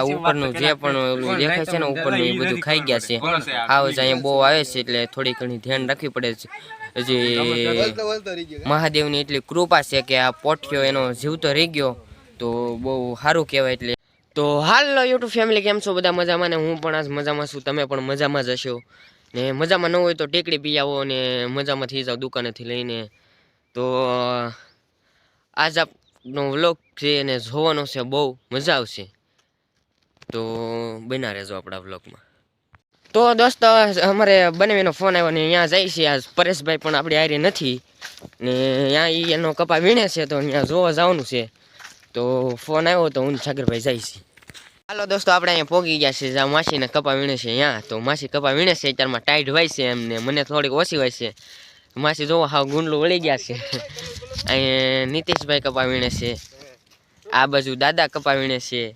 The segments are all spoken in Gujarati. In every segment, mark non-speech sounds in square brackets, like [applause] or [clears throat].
આ ઉપરનું જે પણ ઓલું દેખાય છે ને ઉપરનું એ બધું ખાઈ ગયા છે. આવ જ અહીંયા બહુ આવે છે એટલે થોડી ઘણી ધ્યાન રાખવી પડે છે. હજી મહાદેવની એટલી કૃપા છે કે આ પોઠિયો એનો જીવતો રહી ગયો તો બહુ સારું કહેવાય એટલે. તો હાલ યુટ્યુબ ફેમિલી કેમ છો બધા મજામાં? ને હું પણ આજ મજામાં છું. તમે પણ મજામાં જ હશો. ને મજામાં ન હોય તો ટેકડી પી આવો ને મજામાં થઈ જાઓ દુકાનેથી લઈને. તો આજ આપનો વ્લોગ છે એને જોવાનો છે બહુ મજા આવશે. તો બના રહેજો આપણા બ્લોગમાં તો દોસ્તો, અમારે બનાવીનો ફોન આવ્યો ને અહીંયા જાય છે. આજ પરેશભાઈ પણ આપણી આરી નથી. ને ત્યાં એનો કપા વીણે છે તો અહીંયા જોવા જવાનું છે. તો ફોન આવ્યો તો હું છાગરભાઈ જાય છે. હાલો દોસ્તો, આપણે અહીંયા પોગી ગયા છે. જ્યાં માસીને કપા વીણે છે અહીંયા. તો માસી કપા વીણે છે, અત્યારમાં ટાઈટ હોય છે એમને મને થોડીક ઓછી હોય છે. માસી જોવો હાવ ગુંડલું વળી ગયા છે. અહીંયા નીતિશભાઈ કપા વીણે છે. આ બાજુ દાદા કપા વીણે છે.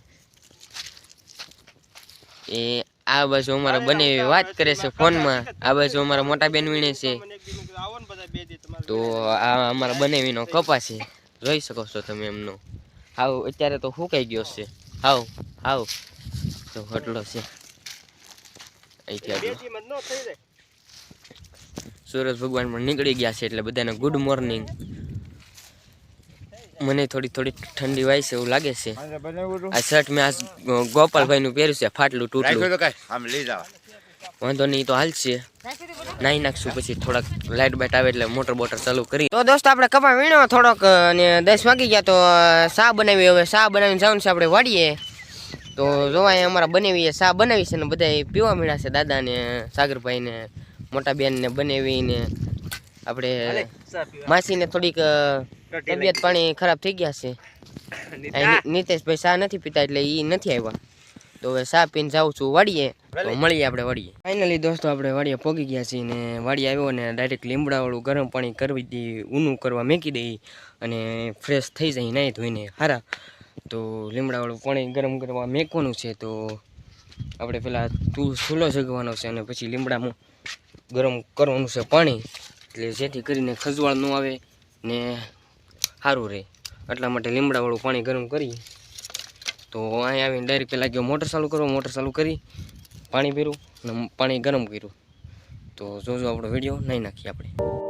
એ આ બાજુ અમારા બને વાત કરે છે ફોનમાં. આ બાજુ અમારા મોટા બેન વીણે છે. તો આ અમારા બનેવીનો કપા છે. જોઈ શકો છો તમે એમનો. હાવ અત્યારે તો સુકાઈ ગયો છે. હાવ હાવ. તો હટલો છે. સૂરજ ભગવાન પણ નીકળી ગયા છે એટલે બધાને ગુડ મોર્નિંગ મને થોડી થોડી ઠંડી વાય છે એવું લાગે છે. આ શર્ટ મેં આ ગોપાલભાઈ નું પહેર્યું છે ફાટલું તૂટલું. વાંધો નહીં તો હાલશે નાહી નાખશું પછી થોડાક લાઇટ બાઇટ આવે એટલે મોટર બોટર ચાલુ કરી. તો દોસ્તો આપણે કપા વીણો થોડોક ને દસ વાગી ગયા તો શા બનાવી? હવે શા બનાવીને જવાનું છે આપણે વાડીએ. તો જોવા અમારા બનાવીએ શા બનાવી છે ને બધા પીવા મળ્યા છે દાદા ને સાગરભાઈ ને મોટા બેન ને બનાવી ને આપણે માસીને થોડીક તબિયત પાણી ખરાબ થઈ ગયા છે. નીતેશભાઈ શા નથી પીતા એટલે એ નથી આવ્યા. તો હવે શા પીને જાઉં છું વાડીએ. તો મળીએ આપણે વાડીએ. ફાઇનલી દોસ્તો આપણે વાડીએ પોગી ગયા છીએ ને વાડી આવ્યો ને ડાયરેક્ટ લીમડાવાળું ગરમ પાણી કરવી દઈ ઊનું કરવા મેકી દઈ અને ફ્રેશ થઈ જાય નાહી ધોઈને. હારા. તો લીમડાવાળું પાણી ગરમ કરવા મેકવાનું છે તો આપણે પહેલાં તું ચૂલો જગવાનો છે અને પછી લીમડામાં ગરમ કરવાનું છે પાણી. એટલે જેથી કરીને ખજવાળ ન આવે ને સારું રહે. એટલા માટે લીમડાવાળું પાણી ગરમ કરી તો અહીંયા આવીને ડાયરેક્ટ પહેલાં ગયો મોટર ચાલુ કરો, મોટર ચાલુ કરી, પાણી પીરું અને પાણી ગરમ કર્યું. તો જોજો આપણો વીડિયો, નહીં નાખીએ આપણે.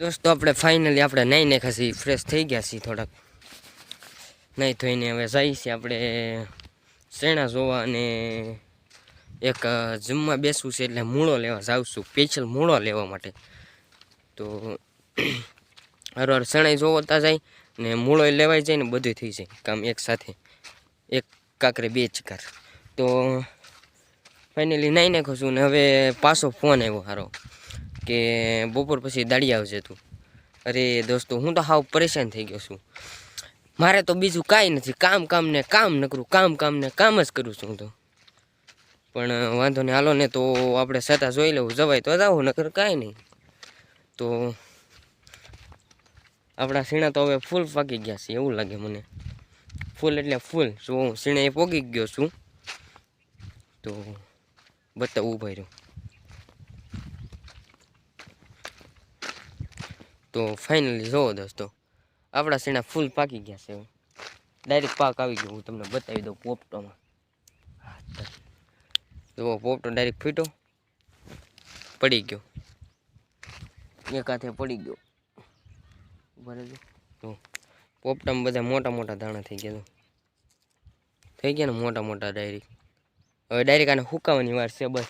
દોસ્તો, આપણે ફાઇનલી આપણે નહીં ને ખસી ફ્રેશ થઈ ગયા છીએ થોડાક. નહીં થઈને હવે જઈએ છીએ આપણે શેણા જોવા અને એક જમવા બેસવું છે એટલે મૂળો લેવા જાઉં છું સ્પેશિયલ મૂળો લેવા માટે. તો [clears throat] હરવાર શેણાઈ જોવતા જાય ને મૂળો લેવાઈ જાય ને બધું થઈ જાય કામ એક સાથે. એક કાકરે બે ચકાર તો ફાઇનલી નાઈ નાખું છું ને હવે પાછો ફોન આવ્યો સારો કે બપોર પછી દાડી આવજે તું. અરે દોસ્તો, હું તો હાવ પરેશાન થઈ ગયો છું. મારે તો બીજું કાંઈ નથી. કામ કામ ને કામ નકરું. કામ કામ ને કામ જ કરું છું તો. પણ વાંધો નહીં, હાલો ને તો આપણે સતા જોઈ લેવું જવાય તો જાવ નકર કાંઈ નહીં. તો આપણા સીણા તો હવે ફૂલ પાકી ગયા છે, એવું લાગે મને. ફૂલ એટલે ફૂલ. જો હું સીણે પોગી ગયો છું. તો બતાવું ઊભા રહ્યું. તો ફાઇનલી જોવો દોસ્તો, આપણા સીણા ફૂલ પાકી ગયા છે. ડાયરેક્ટ પાક આવી ગયો, હું તમને બતાવી દઉં પોપટોમાં. જુઓ પોપટો ડાયરેક્ટ ફીટો પડી ગયો. એક હાથે પડી ગયો. બરાબર જો, પોપટામાં બધા મોટા મોટા દાણા થઈ ગયા થઈ ગયા ને મોટા મોટા ડાયરેક્ટ હવે ડાયરેક્ટ આને હુકાવાની વાર છે બસ.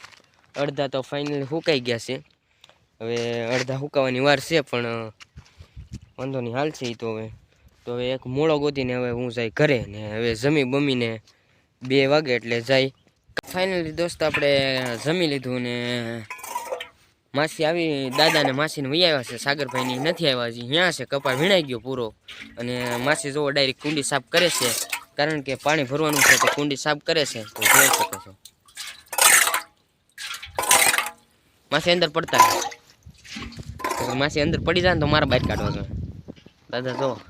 અડધા તો ફાઇનલી હુકાઈ ગયા છે. હવે અડધા હુકાવાની વાર છે, પણ વાંધો નહીં, હાલ છે એ તો હવે. તો હવે એક મોળો ગોતીને હવે હું જાય ઘરે ને હવે જમી બમીને બે વાગે એટલે જાય. ફાઇનલી દોસ્ત આપણે જમી લીધું ને, માસી આવી દાદા ને માસીને વહી આવ્યા છે, સાગરભાઈની નથી આવ્યા હજી ત્યાં છે કપા વીણાઈ ગયો પૂરો. અને માસી જોવો ડાયરેક્ટ કુંડી સાફ કરે છે, કારણ કે પાણી ભરવાનું છે તો કુંડી સાફ કરે છે, તો જોઈ શકો છો. માસી અંદર પડતા માસી અંદર પડી જાય ને તો મારા બહાર કાઢો છે. દાદા જો.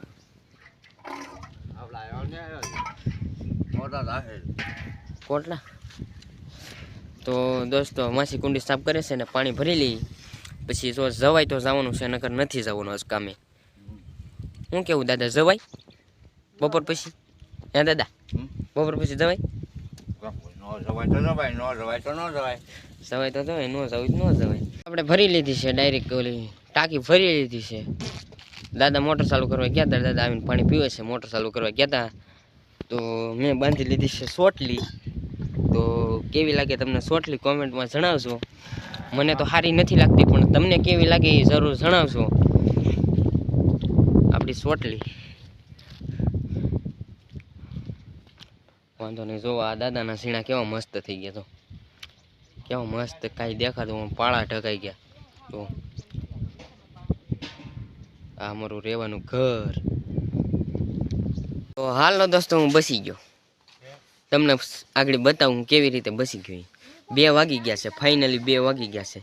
કોટલા. તો દોસ્તો માસી કુંડી સાફ કરે છે ને પાણી ભરી લઈ પછી જો જવાય તો જવાનું છે નકર નથી જવાનું આજ કામે. હું કેવું દાદા જવાય? બપોર પછી? હે દાદા? બપોર પછી જવાય? જવાય તો જવાય ન જવાય તો નો જવાય. જવાય તો જવાય, ન સવાય ન જવાય. આપણે ભરી લીધી છે ડાયરેક્ટ ઓલી ટાંકી ભરી લીધી છે. દાદા મોટર ચાલુ કરવા ગયા હતા દાદા આવીને પાણી પીવે છે, મોટર ચાલુ કરવા ગયા હતા તો મેં બાંધી લીધી છે સોટલી તો કેવી લાગે તમને સોટલી કોમેન્ટમાં જણાવજો. મને તો સારી નથી લાગતી, પણ તમને કેવી લાગે એ જરૂર જણાવજો. આપણી સોટલી વાંધો નહીં જો આ દાદાના સીણા કેવા મસ્ત થઈ ગયા તો. કેવો મસ્ત કાંઈ દેખાતું પાળા ઢકાઈ ગયા. તો આ અમારું રહેવાનું ઘર. તો હાલો દોસ્તો હું બસી ગયો. તમને આગળ બતાવું હું કેવી રીતે બસી ગયો બે વાગી ગયા છે ફાઇનલી બે વાગી ગયા છે.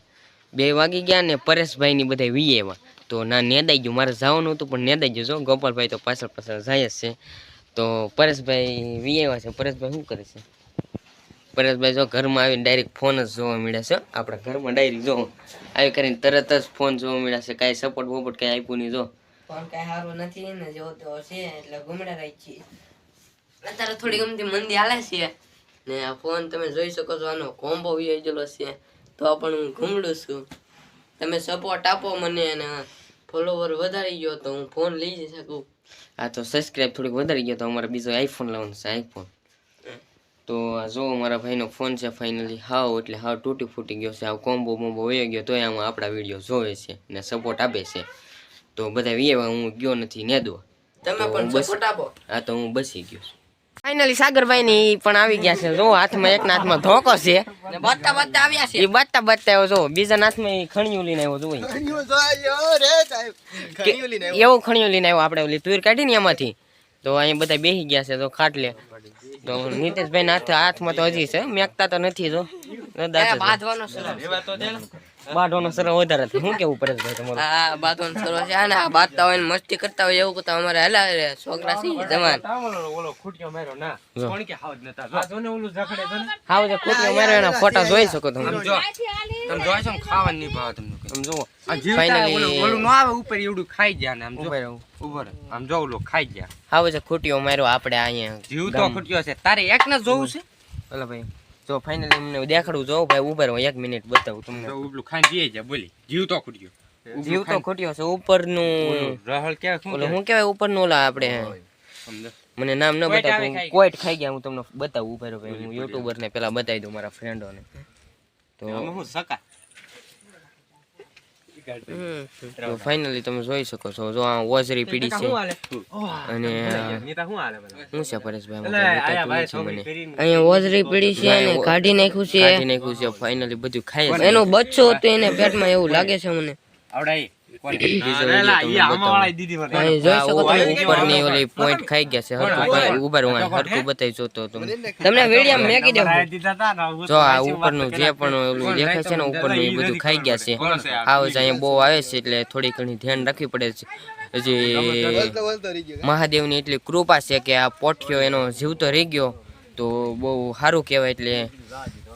બે વાગી ગયા ને પરેશભાઈની બધા વી એવા તો ના નેદાઈ ગયું, મારે જવાનું હતું પણ નેદાઈ ગયું જો. ગોપાલભાઈ તો પાછળ પાછળ જાય જ છે. તો પરેશભાઈ વી એવા છે, પરેશભાઈ શું કરે છે? પરેશભાઈ જો ઘરમાં આવીને ડાયરેક્ટ ફોન જ જોવા મળ્યા છે આપણા ઘરમાં ડાયરેક્ટ જો. આવી કરીને તરત જ ફોન જોવા મળ્યા છે કાંઈ સપોર્ટ વપોર્ટ કાંઈ આપ્યું નહીં જો. ફોન કાંઈ સારું નથી ને જો તો છે એટલે ગુમડા રહી છીએ. અત્યારે થોડી ગમતી મંદી હાલે છે. ને આ ફોન તમે જોઈ શકો છો આનો કોમ્બો ગયેલો છે. તો પણ હું ઘૂમડું છું. તમે સપોર્ટ આપો મને અને ફોલોવર વધારી ગયો તો હું ફોન લઈ શકું. આ તો સબસ્ક્રાઇબ થોડીક વધારી ગયો તો અમારે બીજો આઈફોન લાવવાનો છે આઈફોન તો આ જો મારા ભાઈનો ફોન છે ફાઇનલી હાવ એટલે હાવ તૂટી ફૂટી ગયો છે આ કોમ્બો બોમ્બો વયો ગયો તોય આમાં આપણા વીડિયો જોવે છે ને સપોર્ટ આપે છે. તો બધા વિયેવા હું ગયો નથી નેદવા તમે પણ સપોર્ટ આપો. આ તો હું બસી ગયો. છું ફાઇનલી સાગરભાઈ ની પણ આવી ગયા છે જો હાથમાં એક હાથમાં ધોકો છે. ને બાતા બાતા આવ્યા છે. એ બાતા બાતા આવ્યો જો બીજા હાથમાં ઈ ખણિયું લઈને આવ્યો જોઈ. એવું ખણિયું લઈને આવ્યો આપણે ઓલી તુર કાઢી ને એમાંથી તો અહીંયા બધા બેસી ગયા છે તો ખાટલે તો નીતેશભાઈ ના હાથમાં તો હજી છે. મેકતા તો નથી જો. બાંધવાનો બાઢોનો સર વધારે શું કેવું પરેશભાઈ તમારું? હા બાંધવાનો સરો છે. અને આ બાંધતા હોય ને મસ્તી કરતા હોય એવું કરતા અમારે હલા રે છોકરા ના. કોણ કે હાવ જે ખૂટ્યો માર્યો એના ફોટા જોઈ શકો તમે. તમે જોઈ છો ખાવા ખાવાનું નહીં ભાવે તમને તમે જો આ જીવતા ઓલું ઓલું ન આવે ઉપર એવડું ખાઈ ગયા ને આમ જો. ઉપર આમ જો ઓલું ખાઈ ગયા. હાવ જે ખોટીઓ માર્યો આપણે અહીંયા જીવ તો ખૂટ્યો છે. તારે એક ને જોવું છે? ઓલા ભાઈ. જો ફાઇનલી અમને દેખાડું જો ભાઈ ઊભા રહો એક મિનિટ બતાવું તમને. તો ઉપલું ખાઈને પીએ જાય બોલી. જીવ તો ખૂટ્યો. જીવ તો ખૂટ્યો છે. ઉપરનું રહળ ક્યાં શું? શું કહેવાય ઉપરનું ઓલા આપણે મને નામ ન બતાવું ખાઈ કોઈટ ખાઈ ગયા હું તમને બતાવું. ઊભા રહો ભાઈ હું યુટ્યુબર ને પેલા બતાવી દઉં મારા ફ્રેન્ડોને તો હું સકા તો ફાઇનલી તમે જોઈ શકો છો. જો આ વોઝરી પીડી છે. અને? શું છે? પરેશભાઈ? અહીંયા ઓજરી પીડી છે અને કાઢી નાખ્યું છે. કાઢી નાખ્યું છે ફાઇનલી બધું ખાઈ છે બચ્ચો હતો હતું એને પેટમાં એવું લાગે છે મને. આવડા ના, ના, ઉપરની ઓલી પોઈન્ટ ખાઈ ગયા છે ઊભા બતાવી જોતો તમને. વીડિયો ને, જો આ ઉપરનું જે પણ ઓલું દેખાય છે ને ઉપરનું એ બધું ખાઈ ગયા છે. આવ જ અહીંયા બહુ આવે છે એટલે થોડી ઘણી ધ્યાન રાખવી પડે છે. હજી મહાદેવની એટલી કૃપા છે કે આ પોઠિયો એનો જીવતો રહી ગયો તો બહુ સારું કહેવાય એટલે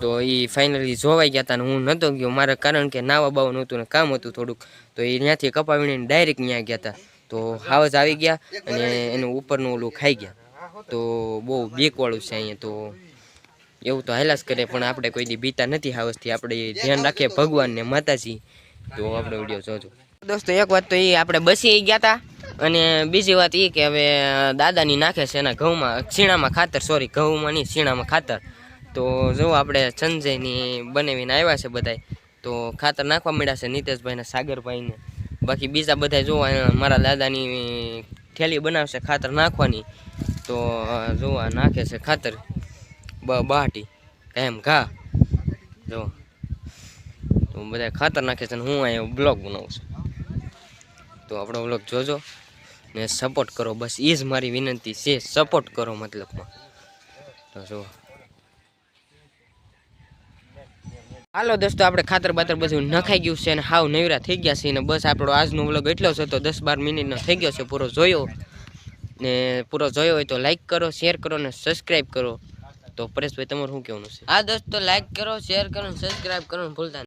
તો એ ફાઇનલી જોવાઈ ગયા હતા ને હું નહોતો ગયો. મારે કારણ કે નાવા બાવાનું હતું ને કામ હતું થોડુંક. તો એ ત્યાંથી કપાવીને ડાયરેક્ટ ત્યાં ગયા હતા તો હાવજ આવી ગયા અને એનું ઉપરનું ઓલું ખાઈ ગયા. તો બહુ બેકવાળું છે અહીંયા તો એવું તો હાલાસ કરે પણ આપણે કોઈ દી બીતા નથી હાવસથી આપણે ધ્યાન રાખીએ ભગવાન ને માતાજી. તો આપણે વીડિયો જોજો. દોસ્તો, એક વાત તો એ આપણે બસી ગયા હતા અને બીજી વાત એ કે હવે દાદાની નાખે છે એના ઘઉંમાં શીણામાં ખાતર. સોરી ઘઉંમાં નહીં શીણામાં ખાતર. તો જો આપણે સંજયની બનાવીને આવ્યા છે બધાય, તો ખાતર નાખવા મળ્યા છે નીતેશભાઈને સાગરભાઈને બાકી બીજા બધા જો મારા દાદાની થેલી બનાવશે ખાતર નાખવાની, તો જોવા નાખે છે ખાતર. બ બાટી, એમ ઘા. જો. તો બધા ખાતર નાખે છે ને હું અહીંયા બ્લોગ બનાવું છું. તો આપણો બ્લોગ જોજો ને સપોર્ટ કરો. બસ એ જ મારી વિનંતી છે સપોર્ટ કરો મતલબમાં. તો જો. હાલો દોસ્તો, આપણે ખાતર બાતર બધું નખાઈ ગયું છે અને હાવ નવરા થઈ ગયા છે ને બસ આપણો આજનો વ્લોગ એટલો છે તો દસ બાર મિનિટનો થઈ ગયો છે, પૂરો જોયો. ને પૂરો જોયો હોય તો લાઈક કરો શેર કરો ને સબસ્ક્રાઈબ કરો. તો પરેશભાઈ, તમારું શું કહેવાનું છે? આ દોસ્તો લાઈક કરો શેર કરો સબસ્ક્રાઇબ કરો, ભૂલતા નહીં.